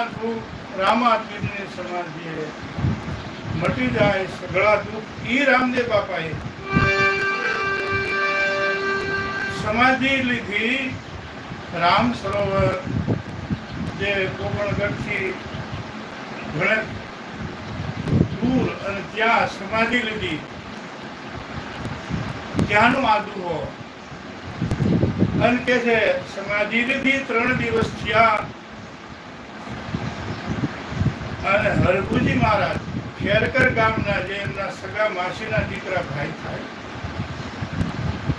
ગુગળના દુઃખ રામાપીરની સમાધિએ. મટી જાય સગળા દુઃખ, ઈ રામદેવ બાપાએ. સમાધિ લીધી રામ સરોવર, જે કોમળગઢથી ઘણે દૂર અને ત્યાં સમાધિ લીધી. ત્યાંનું આદુ અને કે છે, સમાધિ લીધી, ત્રણ દિવસ થયા. અને હરભુજી મહારાજ ખેરકર ગામના જે એમના સગા માસીના દીકરા ભાઈ થાય,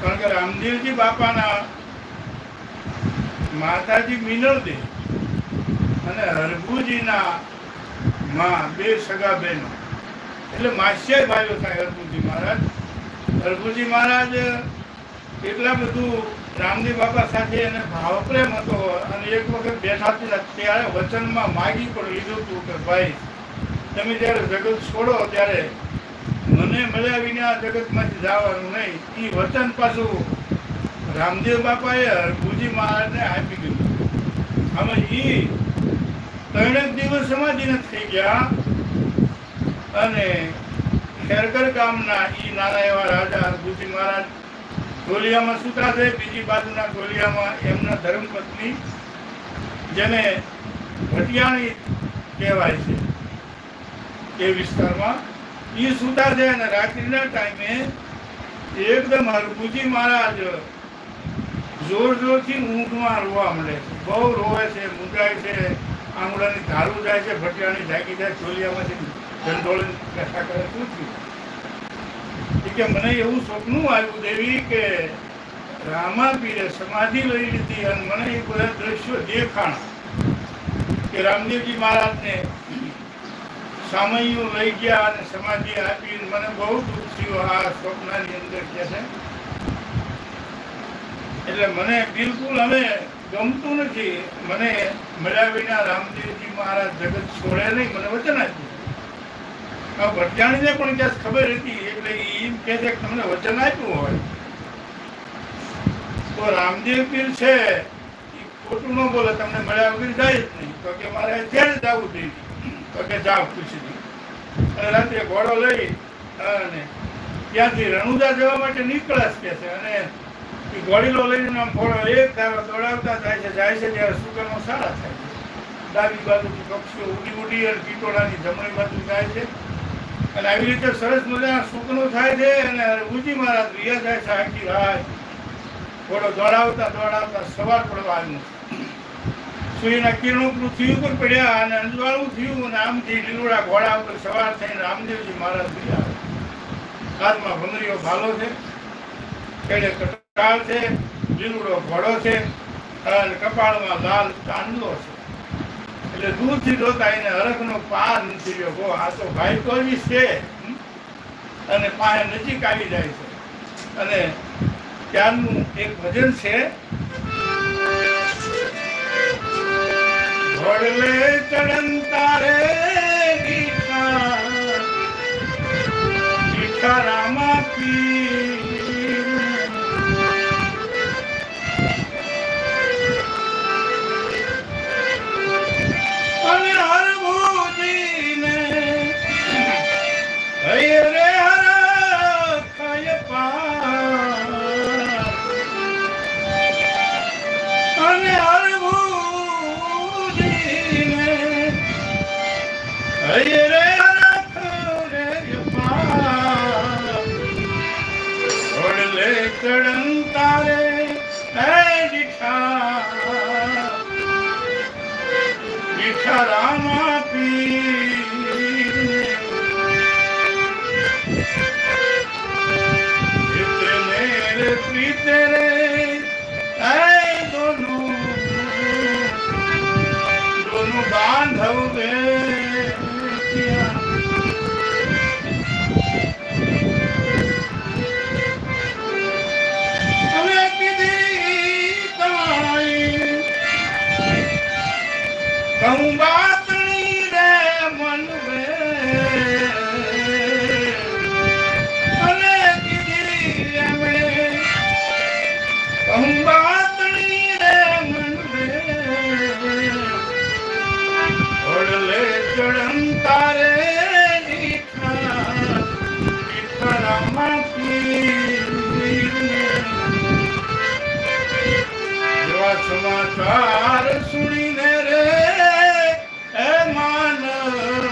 કારણ કે રામદેવજી બાપાના માતાજી મિનળદે અને હરભુજીના માં બે સગા બહેનો. એટલે માસિયા ભાઈઓ થાય હરભુજી મહારાજ. હરભુજી મહારાજ, એટલા બધું રામદેવ બાપા સાથે એને ભાવ પ્રેમ હતો અને એક વખત બેઠા હતા ત્યારે વચનમાં માગી પણ લીધું હતું કે, ભાઈ, તમે જ્યારે જગત છોડો ત્યારે મને મળ્યા વિના આ જગતમાંથી જવાનું નહીં. એ વચન પાછું રામદેવ બાપાએ હરભુજી મહારાજને આપી દીધું. અમે એ ત્રણેક દિવસ સમાધિને થઈ ગયા અને ખેરગર ગામના એ નાના એવા રાજા હરભુજી મહારાજ ગોલિયામાં સૂતા છે, બીજી બાજુના ગોલિયામાં એમના ધર્મપત્ની, જેને ભટિયાણી કહેવાય છે. એ વિસ્તારમાં એ સૂતા છે અને રાત્રિના ટાઈમે એકદમ હરભુજી મહારાજ જોર જોરથી ઊંઘમાં રોવા મળે છે. બહુ રોવે છે, મૂંઝાય છે, આંગળાની ધારું જાય છે, ભટિયાણી ઢાંકી જાય ચોલિયામાંથી ધંધોળી કથા કરે શું થયું કે મને એવું સ્વપ્નું આવ્યું દેવી કે રામાપીરે સમાધિ લઈ લીધી અને મને એ બધા દ્રશ્યો દેખાણા કે રામદેવજી મહારાજને સામૈયું લઈ ગયા અને સમાધિ આપી મને બહુ દુઃખ થયું આ સ્વપ્નની અંદર કે છે. એટલે મને બિલકુલ હવે ગમતું નથી. મને મળ્યા વિના રામદેવજી મહારાજ જગત છોડે નહીં. મને વચન આપ્યું. ભટજાણીને પણ ક્યાં ખબર હતી, એટલે એમ કે છે તમને વચન આપ્યું હોય. તો રામદેવ પીર છે એ ખોટું ન બોલે, તમને મળ્યા વગર જાય જ નહીં. તો કે મારે અત્યારે જ આવવું જોઈએ તો કે જાઓ ખુશીથી અને રાત્રે ઘોડો લઈ અને ત્યાંથી રણુજા જવા માટે નીકળાશ કે છે. અને એ ઘોડીલો લઈને આમ ઘોડો એક ધારો દોડાવતા જાય છે જાય છે ત્યારે સુગરનો સારા થાય છે. ડાબી બાજુથી પક્ષીઓ ઉડી ઉડી અને પીટોળાની જમણી બાજુ જાય છે. અને આવી રીતે સરસ મજાના સુકનો થાય છે અને ઉજી મહારાજ રિયા જાય આખી રાત. ઘોડો દોડાવતા દોડાવતા સવાર પડવા આવ્યું. સૂર્યના કિરણો પૃથ્વી ઉપર પડ્યા અને અંજવાળું થયું અને આમથી લીલુડા ઘોડા ઉપર સવાર થઈને રામદેવજી મહારાજ ગયા હાથમાં ભમરીઓ ભાલો છે કેડે કટાળ છે, લીલુડો ઘોડો છે અને કપાળમાં લાલ ચાંદલો છે. એટલે દૂરથી જોતા એને હરખનો પાર નથી રહ્યો. ગો આ તો ભાઈ કોઈ છે. અને પાસે નજીક આવી જાય છે. અને ત્યારનું એક ભજન છે. ઘોડલે ચડંતા રે રામા પીર रामा पी સમાચાર સુણીને રે એ માનવ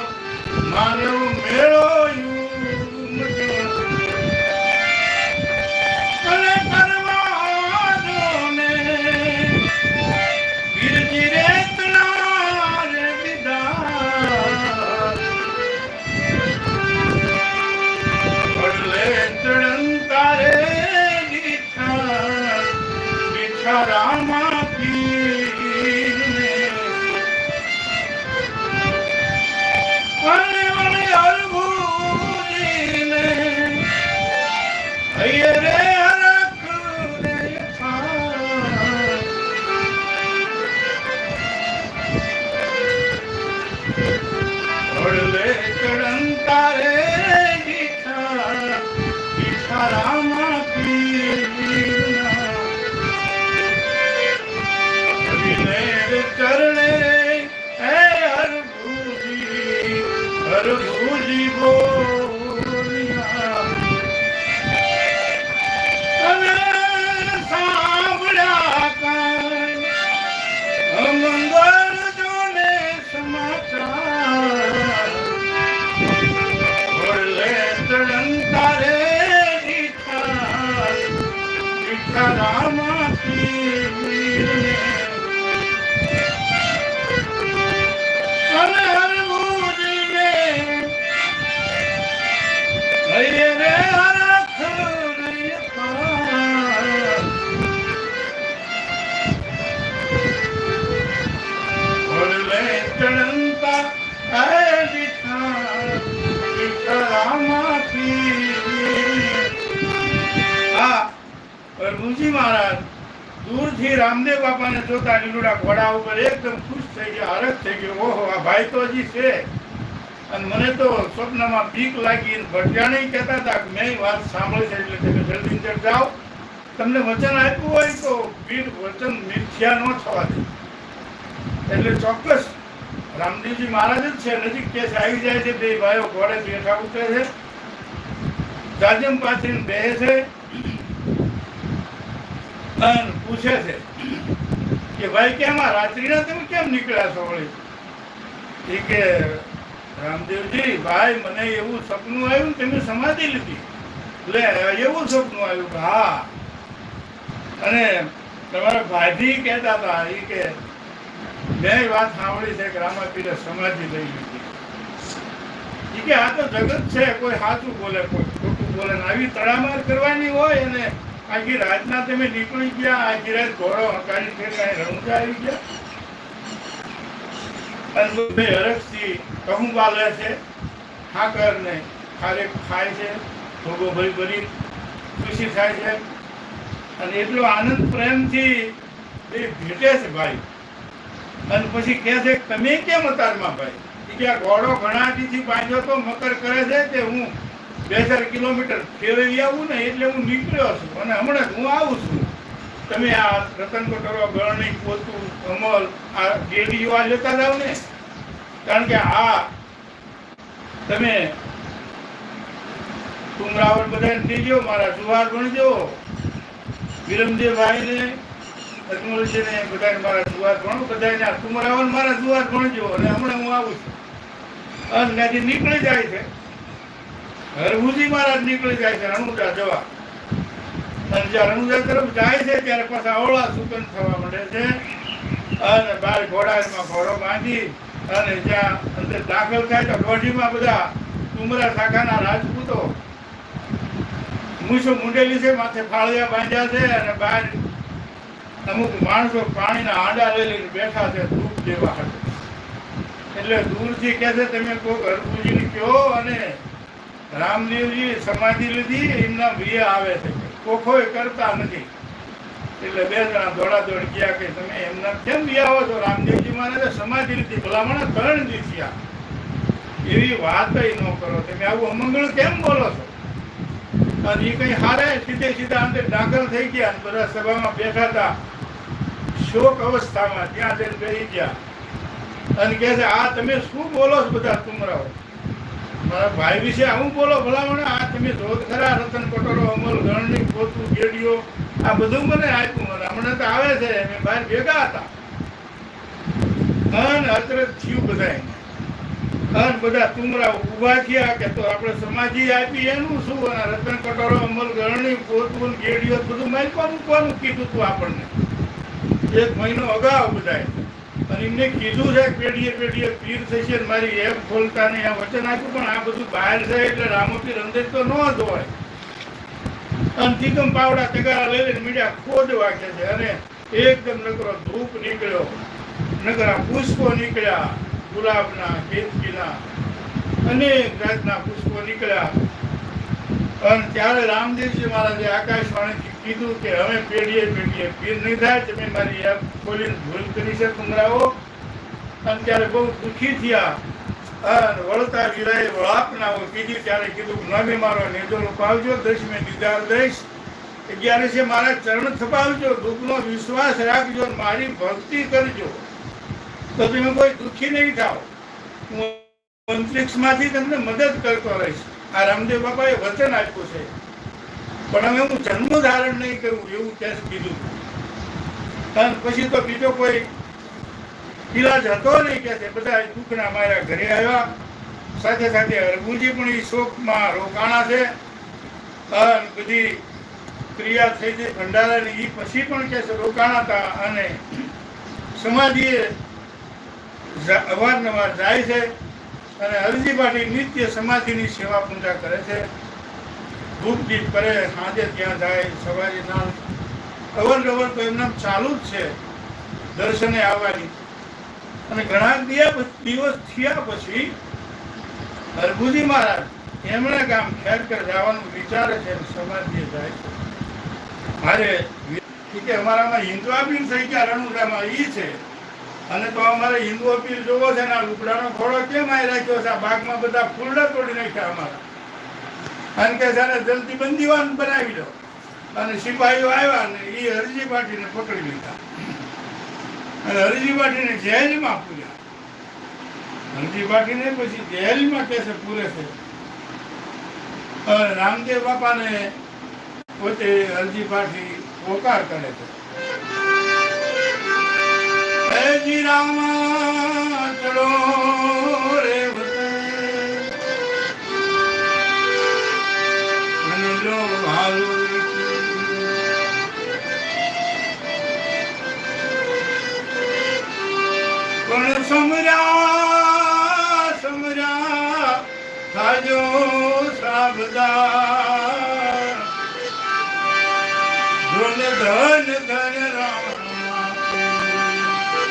પ્રભુજી મહારાજ, દૂરથી રામદેવ બાપાને જોતા લીલુડા ઘોડા ઉપર એકદમ ખુશ થઈ ગયા, હરખ થઈ ગયો. ઓહો, આ ભાઈ તો હજી છે. અને મને તો સ્વપ્નમાં બીક લાગી નહીં કહેતા હતા કે મેં વાત સાંભળી છે એટલે તમે જલ્દી અંદર જાઓ. તમને વચન આપ્યું હોય તો વીર વચન મિથ્યા ન થવા દે એટલે ચોક્કસ રામદેવજી મહારાજ જ છે. નજીક કેસ આવી જાય છે, બે ભાઈઓ ઘોડે બેઠા ઉતરે છે. જાજમ પાથરીને બેસે છે. અને પૂછે છે કે ભાઈ કેમ આ રાત્રિના તમે કેમ નીકળ્યા છો વળી? એ કે રામદેવજી, ભાઈ, મને એવું સપનું આવ્યું તમે સમાધિ લીધી. લે, એવું સપનું આવ્યું કે હા. અને તમારા ભાભી કહેતા હતા એ કે મેં વાત સાંભળી છે કે રામાપીરે સમાધિ લઈ લીધી. એ કે આ તો જગત છે, કોઈ સાચું બોલે, કોઈ ખોટું બોલે આવી તડામાર કરવાની હોય અને આખી રાતના તમે નીકળી ગયા, આખી રાત ઘોડો હકારી છે કાંઈ રમજા આવી ગયા. અને બધે હરખથી કહું બાલે છે ઠાકર ને ખારેક ખાય છે, ભોગો ભરી ભરી ખુશી થાય છે. અને એટલો આનંદ પ્રેમથી એ ભેટે છે ભાઈ. અને પછી કહે છે, તમે કેમ અતારમાં ભાઈ? કે આ ઘોડો ઘણા બાંધ્યો તો મકર કરે છે કે હું? બે ચાર કિલોમીટર ફેરવી આવું ને એટલે હું નીકળ્યો છું. અને હમણાં હું આવું છું. તમે આ રતન કોટરવા ગરણી પોતું કમલ, આ ડેડીઓ આ લેતા જાવ ને. કારણ કે આ તમે તુમરાવર બધાને દેજો મારા જુવાર ગણજો વિરમદેવભાઈને, અજમલજીને બધાને મારા જુવાર ગણો બધાને આ તુમરાવર મારા જુવાર ગણજો અને હમણાં હું આવું છું. અને નીકળી જાય છે. હરભુજી મહારાજ નીકળી જાય છે રણુજા જવા અને જ્યાં રણુજા તરફ જાય છે, ત્યારે પાછા અવળા સુકન થવા માંડે છે અને બાર ઘોડામાં ઘોડો બાંધી અને જ્યાં અંદર દાખલ થાય તો ગોઢીમાં બધા ઉમરા શાખાના રાજપૂતો મૂછો મુંડેલી છે, માથે ફાળિયા બાંધ્યા છે અને બહાર અમુક માણસો પાણીના આંડા લઈ લઈને બેઠા છે, ધૂપ દેવા હાટુ. એટલે દૂરથી કહે છે, તમે કોઈ હરભુજીને કહો અને રામદેવજી સમાધિ લીધી, એમના વિય આવે છે. કોખોય કરતા નથી. એટલે બે જણા દોડા દોડ ગયા કે તમે એમના કેમ આવો છો? રામદેવજી મહારાજે સમાધિ લીધી. ભલામણ ત્રણ દીધ્યા એવી વાત ન કરો. તમે આવું અમંગળ કેમ બોલો છો? અને એ કઈ હારે સીધે સીધા અંદર દાખલ થઈ ગયા અને બધા સભામાં બેઠા હતા. શોક અવસ્થામાં ત્યાં જઈને બેસી ગયા. અને કહે છે, આ તમે શું બોલો છો બધા તુમરાઓ? મારા ભાઈ વિશે આવું બોલો? ભલામણ આ તમે ધોધ ખરા રતન કટોરો અમલ ગણની પોતું ગેડીઓ આ બધું મને આપ્યું મને. હમણાં તો આવે છે મેં બહાર ભેગા હતા. અન અતરત થયું બધાય. અન બધા તુમરા ઊભા થયા કે તો આપણે સમાજી આપી, એનું શું? અને રતન કટોરો અમલ ગરણી પોતું ગેડીઓ બધું માલપા મૂકવાનું કીધું તું આપણને? એક મહિનો અગાઉ બધાય. અને એમને કીધું છે પેઢીએ પેઢીએ પીર થશે મારી એપ ખોલતા નહીં આ વચન આપ્યું, પણ આ બધું બહાર છે એટલે રામોપીર અંદર તો ન જ હોય. અને તીકમ પાવડા તગારા લઈ લઈને મીડિયા ખોદ વાગે છે અને એકદમ નકરો ધૂપ નીકળ્યો. નકરા પુષ્પો નીકળ્યા ગુલાબના, કેતકીના, અનેક જાતના પુષ્પો નીકળ્યા. અને ત્યારે રામદેવજી મહારાજે આકાશવાણીથી કીધું કે હવે પેઢીએ પેઢીએ પીર નહીં થાય, તમે મારી એપ ખોલીને ભૂલ કરી છે કુમરાઓ અને ત્યારે બહુ દુઃખી થયા. અને વળતા વિરાય વળાપનાઓ કીધી, ત્યારે કીધું, નમે મારો નેજો પાવજો દસમે દીદાર દઈશ. અગિયારસે મારા ચરણ થપાવજો દુઃખનો વિશ્વાસ રાખજો, મારી ભક્તિ કરજો. તો તમે કોઈ દુઃખી નહીં થાવ. હું અંતરિક્ષમાંથી તમને મદદ કરતો રહીશ. આ રામદેવ બાપાએ વચન આપ્યું છે. પણ હવે હું જન્મ ધારણ નહીં કરું એવું ત્યાં કીધું. અને પછી તો બીજો કોઈ ઈલાજ હતો નહીં કે બધા દુઃખના મારા ઘરે આવ્યા. સાથે સાથે હરગુજી પણ એ શોકમાં રોકાણા છે. અને બધી ક્રિયા થઈ છે ભંડારાની એ પછી પણ કે રોકાણા હતા અને સમાધિએ અવારનવાર જાય છે અને હરજી પાટી નિત્ય સમાધિની સેવા પૂજા કરે છે. ધૂપ દીપ કરે સાંજે ત્યાં જાય, સવારે ના અવરનવર તો એમને ચાલુ જ છે દર્શને આવવાની. અને ઘણા દિયા દિવસ થયા પછી હરભુજી મહારાજ એમણે ગામ ખેરકર જવાનું વિચારે છે સમાધિએ જાય છે. મારે કે અમારામાં હિન્દુ અપીલ થઈ ગયા રણુજામાં એ છે. અને તો અમારે હિન્દુ અપીલ જોવો છે ને આ લુગડાનો ઘોડો કેમ આવી રાખ્યો છે? આ બાગમાં બધા ફૂલડા તોડી નાખ્યા અમારા. અને કે છે જલ્દી બંદીવાન બનાવી દો. અને સિપાહીઓ આવ્યા ને એ હરજી પાટીને પકડી લીધા. અને હરજી પાટીને જેલમાં પૂર્યા. હરજી પાટીને પછી જેલમાં કેસે પૂરે છે? રામદેવ બાપાને પોતે હરજી પાટી પોકાર કરે છે. રામ, ચલો.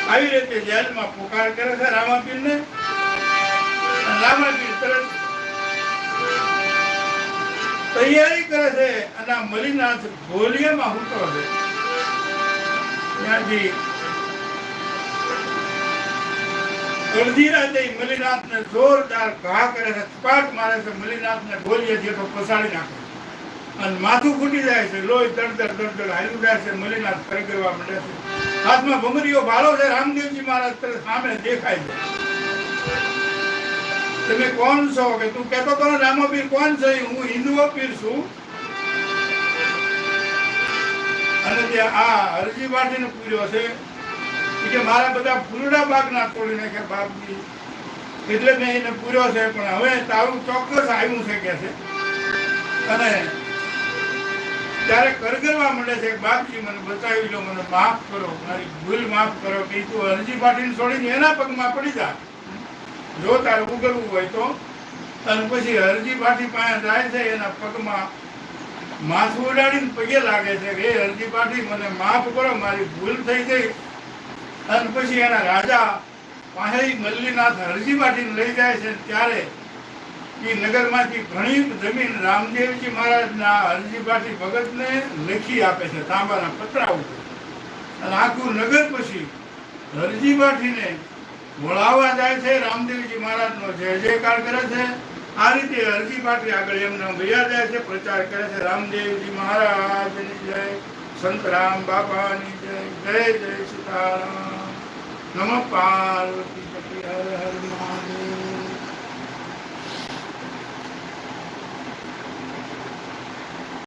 આવી રીતે જેલમાં પુકાર કરે છે રામાપીર ને રામાપીર તરત તૈયારી કરે છે અને મલિનાથ ગોલિયામાં હું છે. ત્યાંથી અડધી રાતે મલિનાથને જોરદાર ઘા કરે છે પાટ મારે છે, મલિનાથને ગોલીએ જેટલો પસાડી નાખે. અને માથું ફૂટી જાય છે, લોહી દળદળ દળદળ હાલ્યું જાય છે, મલિનાથ ફરી કરવા છે. હાથમાં ભમરીઓ ભાળો છે, રામદેવજી મહારાજ સામે દેખાય છે. તમે કોણ છો? કે તું કહેતો તો રામોપીર કોણ છે? હું હિન્દુઓ પીર છું. અને ત્યાં આ હરજી વાટીને પૂર્યો છે. કે મારા બધા ફૂલડા ભાગના તોડી નાખ્યા બાપજી, એટલે મેં એને પૂર્યો છે, પણ હવે તારું ચોક્કસ આવ્યું છે કે છે. અને ત્યારે કરગરવા માંડે છે, બાપજી, મને બચાવી લો, મને માફ કરો, મારી ભૂલ માફ કરો કે તું અરજી પાટીને છોડીને એના પગમાં પડી જા. જો તારે ઉગરવું હોય તો. અને પછી હરજી પાટી પાસે જાય છે, એના પગમાં માથું ઉડાડીને પગે લાગે છે કે હરજી પાટી, મને માફ કરો, મારી ભૂલ થઈ ગઈ. અને પછી એના રાજા પાસે મલ્લીનાથ હરજી પાટીને લઈ જાય છે ત્યારે એ નગરમાંથી ઘણી જમીન રામદેવજી મહારાજના હરજી પાટી ભગતને લખી આપે છે, તાંબાના પતરા ઉપર. અને આખું નગર પછી હરજી પાઠીને વળાવવા જાય છે રામદેવજી મહારાજનો જય જયકાર કરે છે. આ રીતે હરજી પાટી આગળ એમના વયા જાય છે, પ્રચાર કરે છે, રામદેવજી મહારાજની જય, સંત રામ બાપાની જય જય જય સીતારામ. નમ પાર્વતી પતિ હર હર મહાદેવ